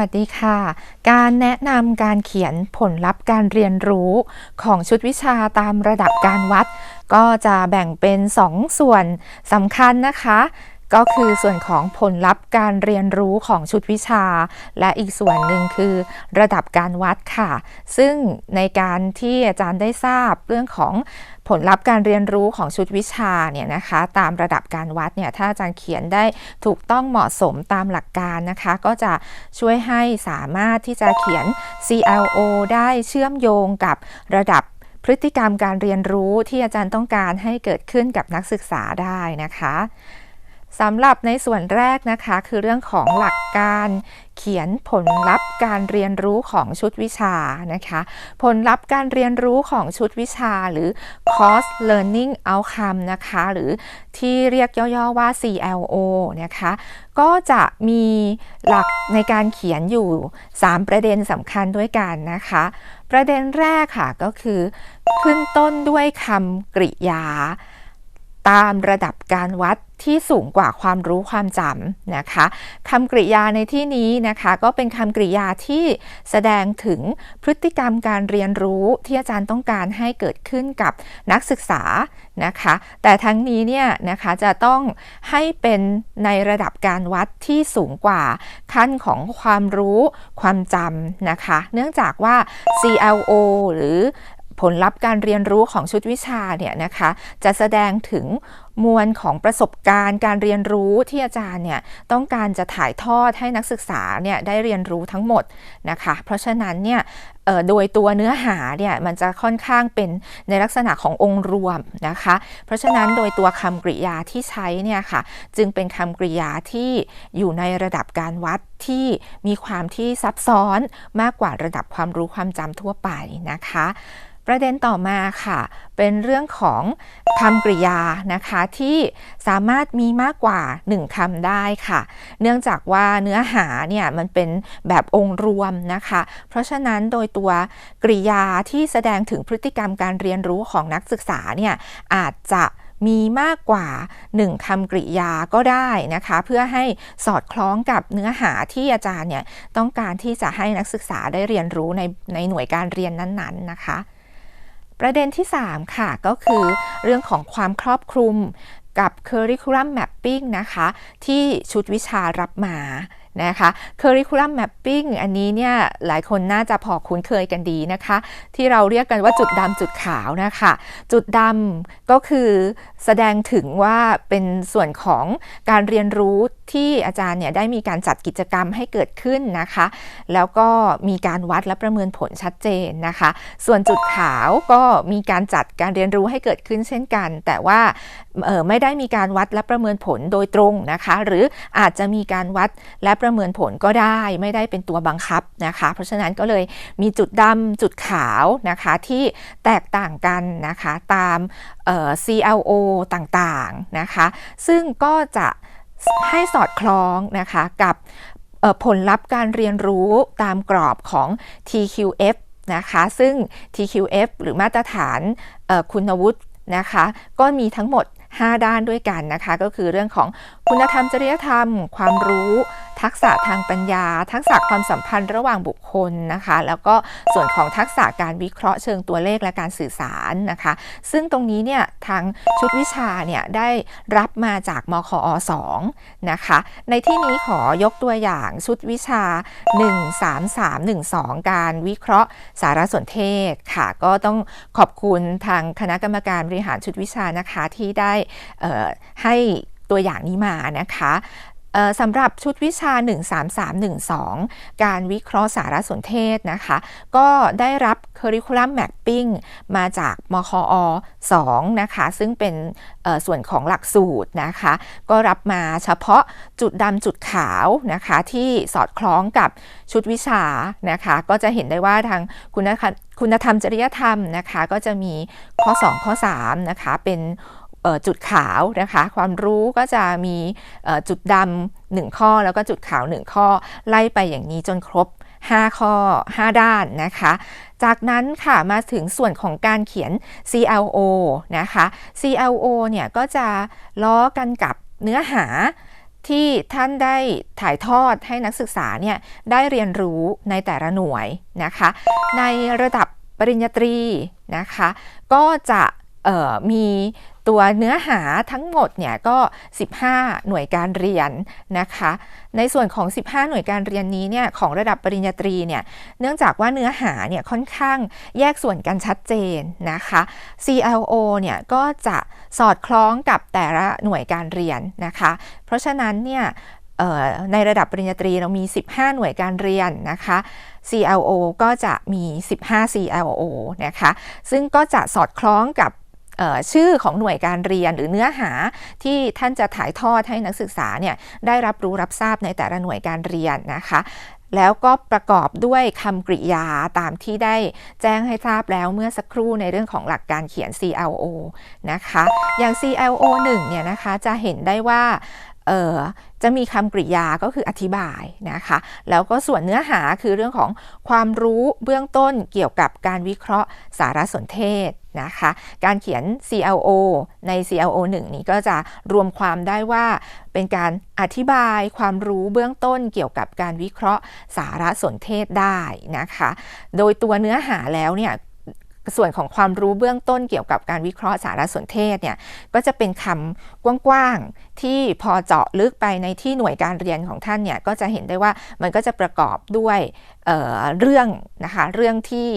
สวัสดีค่ะ การแนะนำการเขียนผลลัพธ์การเรียนรู้ของชุดวิชาตามระดับการวัด ก็จะแบ่งเป็น 2ส่วนสำคัญนะคะ ก็คือส่วนของผลลัพธ์การเรียนรู้ของชุดวิชา และอีกส่วนหนึ่งคือระดับการวัดค่ะ ซึ่งในการที่อาจารย์ได้ทราบเรื่องของผลลัพธ์การเรียนรู้ของชุดวิชาเนี่ยนะคะ ตามระดับการวัดเนี่ยถ้าอาจารย์เขียนได้ถูกต้องเหมาะสมตามหลักการนะคะ ก็จะช่วยให้สามารถที่จะเขียน CLO ได้เชื่อมโยงกับระดับพฤติกรรมการเรียนรู้ที่อาจารย์ต้องการให้เกิดขึ้นกับนักศึกษาได้นะคะ สำหรับในส่วนแรกนะคะคือเรื่องของหลักการเขียนผลลัพธ์การเรียนรู้ของชุดวิชานะคะ ผลลัพธ์การเรียนรู้ของชุดวิชาหรือ course learning outcome นะคะ หรือที่เรียกย่อๆว่า CLO นะคะ ก็จะมีหลักในการเขียนอยู่ 3 ประเด็นสำคัญด้วยกันนะคะ ประเด็นแรกค่ะก็คือ ขึ้นต้นด้วยคำกริยา ตามระดับการวัด ที่สูงกว่าความรู้ความจำนะคะคำกริยาในที่นี้นะคะก็เป็นคำกริยาที่แสดงถึงพฤติกรรมการเรียนรู้ที่อาจารย์ต้องการให้เกิดขึ้นกับนักศึกษานะคะ แต่ทั้งนี้เนี่ยนะคะจะต้องให้เป็นในระดับการวัดที่สูงกว่าขั้นของความรู้ความจำนะคะ เนื่องจากว่า CLO หรือ ผลลัพธ์การเรียนรู้ของชุดวิชาเนี่ยนะคะจะแสดงถึงมวลของประสบการณ์การเรียนรู้ที่อาจารย์เนี่ยต้องการจะถ่ายทอดให้นักศึกษาเนี่ยได้เรียนรู้ทั้งหมดนะคะ เพราะฉะนั้นเนี่ยโดยตัวเนื้อหาเนี่ยมันจะค่อนข้างเป็นในลักษณะขององค์รวมนะคะ เพราะฉะนั้นโดยตัวคำกริยาที่ใช้เนี่ยค่ะจึงเป็นคำกริยาที่อยู่ในระดับการวัดที่มีความที่ซับซ้อนมากกว่าระดับความรู้ความจำทั่วไปนะคะ ประเด็นต่อมาค่ะ เป็นเรื่องของคำกริยานะคะที่สามารถมีมากกว่า 1คำได้ค่ะ เนื่องจากว่าเนื้อหาเนี่ยมันเป็นแบบองค์รวมนะคะ เพราะฉะนั้นโดยตัวกริยาที่แสดงถึงพฤติกรรมการเรียนรู้ของนักศึกษาเนี่ยอาจจะมีมากกว่า 1คำกริยาก็ได้นะคะ เพื่อให้สอดคล้องกับเนื้อหาที่อาจารย์เนี่ยต้องการที่จะให้นักศึกษาได้เรียนรู้ในในหน่วยการเรียนนั้นๆนะคะ ประเด็นที่ 3 ค่ะ ก็คือเรื่องของความครอบคลุมกับ curriculum mapping นะคะ ที่ชุดวิชารับมานะคะ curriculum mapping อันนี้เนี่ยหลายคนน่าจะพอคุ้นเคยกันดีนะคะ ที่เราเรียกกันว่าจุดดำจุดขาวนะคะ จุดดำก็คือแสดงถึงว่าเป็นส่วนของการเรียนรู้ที่อาจารย์เนี่ยได้มีการจัดกิจกรรมให้เกิดขึ้นนะคะ แล้วก็มีการวัดและประเมินผลชัดเจนนะคะ ส่วนจุดขาวก็มีการจัดการเรียนรู้ให้เกิดขึ้นเช่นกัน แต่ว่าไม่ได้มีการวัดและประเมินผลโดยตรงนะคะ หรืออาจจะมีการวัดและประเมินผลก็ได้ไม่ได้เป็นตัวบังคับนะคะ เพราะฉะนั้นก็เลยมีจุดดำจุดขาวนะคะที่แตกต่างกันนะคะตาม CLO ต่างๆนะคะ ซึ่งก็จะให้สอดคล้องนะคะกับผลลัพธ์การเรียนรู้ตามกรอบของ TQF นะคะซึ่ง TQF หรือมาตรฐานคุณวุฒินะคะก็มีทั้งหมด 5 ด้านด้วยกันนะคะ ก็คือเรื่องของคุณธรรมจริยธรรม ความรู้ ทักษะทางปัญญา ทักษะความสัมพันธ์ระหว่างบุคคลนะคะ แล้วก็ส่วนของทักษะการวิเคราะห์เชิงตัวเลขและการสื่อสารนะคะ ซึ่งตรงนี้เนี่ยทางชุดวิชาเนี่ยได้รับมาจากมคอ2นะคะ ในที่นี้ขอยกตัวอย่างชุดวิชา 13312 การวิเคราะห์สารสนเทศค่ะ ก็ต้องขอบคุณทางคณะกรรมการบริหารชุดวิชานะคะที่ได้ให้ตัวอย่างนี้มานะคะ สำหรับชุดวิชา 13312 การวิเคราะห์สารสนเทศนะคะ ก็ได้รับ Curriculum Mapping มาจากมคอ 2 นะคะ ซึ่งเป็นส่วนของหลักสูตรนะคะ ก็รับมาเฉพาะจุดดำจุดขาวนะคะ ที่สอดคล้องกับชุดวิชานะคะ ก็จะเห็นได้ว่าทางคุณธรรมคุณธรรมจริยธรรมนะคะ ก็จะมีข้อ 2 ข้อ 3 นะคะ เป็น จุดขาวนะคะ ความรู้ก็จะมีจุดดำหนึ่งข้อแล้วก็จุดขาวหนึ่งข้อ ไล่ไปอย่างนี้จนครบ 5 ข้อ 5 ด้านนะคะ จากนั้นค่ะมาถึงส่วนของการเขียน CLO นะคะ CLO เนี่ยก็จะล้อกันกับเนื้อหาที่ท่านได้ถ่ายทอดให้นักศึกษาเนี่ยได้เรียนรู้ในแต่ละหน่วยนะคะ ในระดับปริญญาตรีนะคะ ก็จะมี ตัวเนื้อหาทั้งหมดเนี่ยก็ 15 หน่วยการเรียนนะคะ ในส่วนของ 15 หน่วยการเรียนนี้เนี่ยของระดับปริญญาตรีเนี่ยเนื่องจากว่าเนื้อหาเนี่ยค่อนข้างแยกส่วนกันชัดเจนนะคะ CLO เนี่ยก็จะสอดคล้องกับแต่ละหน่วยการเรียนนะคะ เพราะฉะนั้นเนี่ยในระดับปริญญาตรีเรามี 15 หน่วยการเรียนนะคะ CLO ก็จะมี 15 CLO นะคะ ซึ่งก็จะสอดคล้องกับ ชื่อของหน่วยการเรียนหรือเนื้อหาที่ท่านจะถ่ายทอดให้นักศึกษาเนี่ยได้รับรู้รับทราบในแต่ละหน่วยการเรียนนะคะแล้วก็ประกอบด้วยคำกริยาตามที่ได้แจ้งให้ทราบแล้วเมื่อสักครู่ในเรื่องของหลักการเขียน CLO นะคะ อย่าง CLO 1เนี่ยนะคะจะเห็นได้ว่า จะมีคำกริยาก็คืออธิบายนะคะ แล้วก็ส่วนเนื้อหาคือเรื่องของความรู้เบื้องต้นเกี่ยวกับการวิเคราะห์สารสนเทศนะคะ การเขียน CLO ใน CLO 1 นี้ก็จะรวมความได้ว่าเป็นการอธิบายความรู้เบื้องต้นเกี่ยวกับการวิเคราะห์สารสนเทศได้นะคะ โดยตัวเนื้อหาแล้วเนี่ย ส่วนของความรู้เบื้องต้นเกี่ยวกับการวิเคราะห์สารสนเทศเนี่ยก็จะเป็นคำกว้างๆที่พอเจาะลึกไปในที่หน่วยการเรียนของท่านเนี่ยก็จะเห็นได้ว่ามันก็จะประกอบด้วยเเรื่องนะคะเรื่องที่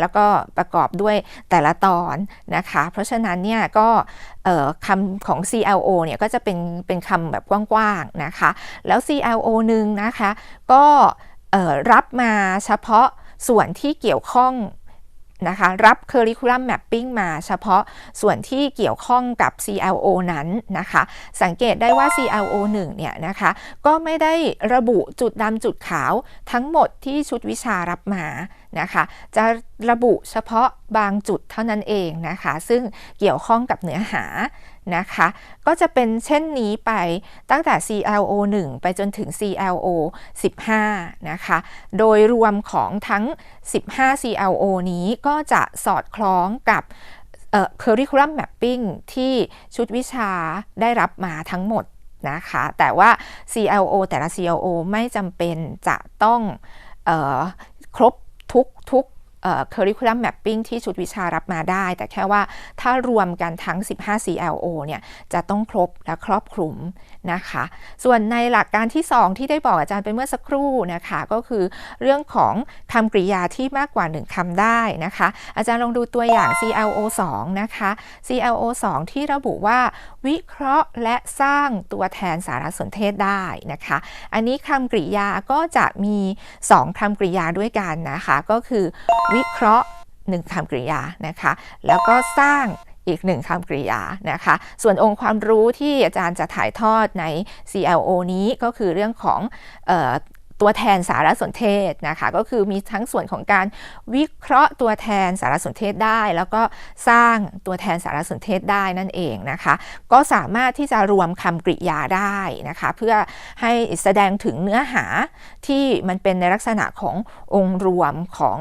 แล้วก็ประกอบด้วยแต่ละตอนนะคะเพราะฉะนั้นเนี่ยก็คำของ CLO เนี่ยก็จะเป็นเป็นคำแบบกว้างๆนะคะแล้ว CLO หนึ่งนะคะก็รับมาเฉพาะส่วนที่เกี่ยวข้อง นะคะรับ Curriculum Mapping มาเฉพาะส่วนที่เกี่ยวข้องกับ CLO นั้นนะคะ สังเกตได้ว่า CLO 1เนี่ยนะคะก็ไม่ได้ระบุจุดดำจุดขาวทั้งหมดที่ชุดวิชารับมา นะคะ จะระบุเฉพาะบางจุดเท่านั้นเองนะคะ ซึ่งเกี่ยวข้องกับเนื้อหานะคะ ก็จะเป็นเช่นนี้ไปตั้งแต่ CLO 1 ไปจนถึง CLO 15 นะคะ โดยรวมของทั้ง 15 CLO นี้ก็จะสอดคล้องกับ curriculum mapping ที่ชุดวิชาได้รับมาทั้งหมดนะคะ แต่ว่า CLO แต่ละ CLO ไม่จำเป็นจะต้องออครบ ทุกทุก curriculum mapping ที่ชุดวิชารับมาได้ แต่แค่ว่าถ้ารวมกันทั้ง 15 CLO เนี่ยจะต้องครบและครอบคลุมนะคะ ส่วนในหลักการที่ 2 ที่ได้บอกอาจารย์ไปเมื่อสักครู่นะคะก็คือเรื่องของคำกริยาที่มากกว่า 1คำได้นะคะ อาจารย์ลองดูตัวอย่าง CLO 2นะคะ CLO 2ที่ระบุว่าวิเคราะห์และสร้างตัวแทนสารสนเทศได้นะคะ อันนี้คำกริยาก็จะมี 2คำกริยาด้วยกันนะคะ ก็คือวิเคราะห์หนึ่งคำกริยานะคะ แล้วก็สร้างอีกหนึ่งคำกริยานะคะ ส่วนองค์ความรู้ที่อาจารย์จะถ่ายทอดใน CLO นี้ก็คือเรื่องของ ตัวแทนสารสนเทศนะคะก็คือมีทั้งส่วนของการวิเคราะห์ตัวแทนสารสนเทศได้ แล้วก็สร้างตัวแทนสารสนเทศได้นั่นเองนะคะ ก็สามารถที่จะรวมคำกริยาได้นะคะ เพื่อให้แสดงถึงเนื้อหาที่มันเป็นในลักษณะขององค์รวมของ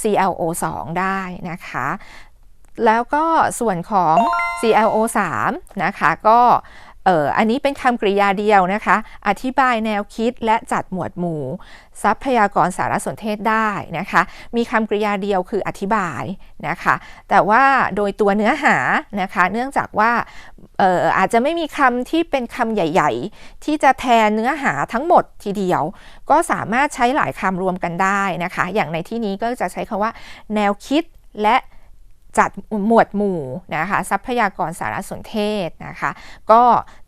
CLO 2 ได้นะคะแล้วก็ส่วนของ CLO 3นะคะก็ เอออันนี้เป็นคำกริยาเดียวนะคะ อธิบายแนวคิดและจัดหมวดหมู่ ทรัพยากรสารสนเทศได้นะคะ มีคำกริยาเดียวคืออธิบายนะคะ แต่ว่าโดยตัวเนื้อหานะคะ เนื่องจากว่าอออาจจะไม่มีคำที่เป็นคำใหญ่ ๆ ที่จะแทนเนื้อหาทั้งหมดทีเดียว ก็สามารถใช้หลายคำรวมกันได้นะคะ อย่างในที่นี้ก็จะใช้คำว่า แนวคิดและ จัดหมวดหมู่นะคะทรัพยากรสารสนเทศนะคะก็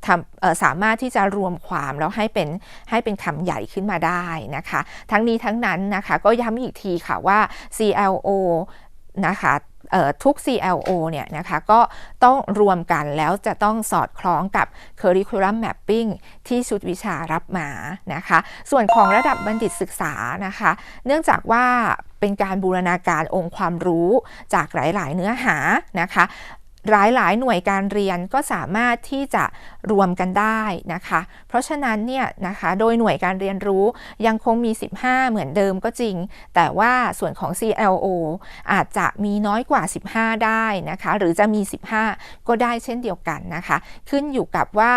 ทำสามารถที่จะรวมความแล้วให้เป็นให้เป็นคำใหญ่ขึ้นมาได้นะคะ ทั้งนี้ทั้งนั้นนะคะก็ย้ำอีกทีค่ะว่า CLO นะคะ ทุก CLO เนี่ยนะคะก็ต้องรวมกันแล้วจะต้องสอดคล้องกับ Curriculum Mapping ที่ชุดวิชารับมานะคะ ส่วนของระดับบัณฑิตศึกษานะคะ เนื่องจากว่าเป็นการบูรณาการองค์ความรู้จากหลาย ๆ เนื้อหานะคะ หลายหลายหน่วยการเรียนก็สามารถที่จะรวมกันได้นะคะ เพราะฉะนั้นเนี่ยนะคะโดยหน่วยการเรียนรู้ยังคงมี 15 เหมือนเดิมก็จริง แต่ว่าส่วนของ CLO อาจจะมีน้อยกว่า 15 ได้นะคะ หรือจะมี 15 ก็ได้เช่นเดียวกันนะคะ ขึ้นอยู่กับว่า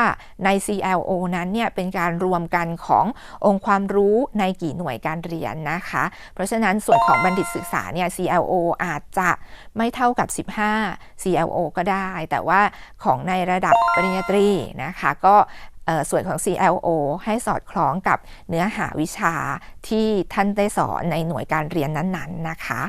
ใน CLO นั้นเนี่ยเป็นการรวมกันขององค์ความรู้ในกี่หน่วยการเรียนนะคะ เพราะฉะนั้นส่วนของบัณฑิตศึกษาเนี่ย CLO อาจจะไม่เท่ากับ 15 CLO ก็ได้ แต่ว่าของในระดับปริญญาตรีนะคะก็ส่วนของ CLO ให้สอดคล้องกับเนื้อหาวิชาที่ท่านได้สอนในหน่วยการเรียนนั้นๆนะคะ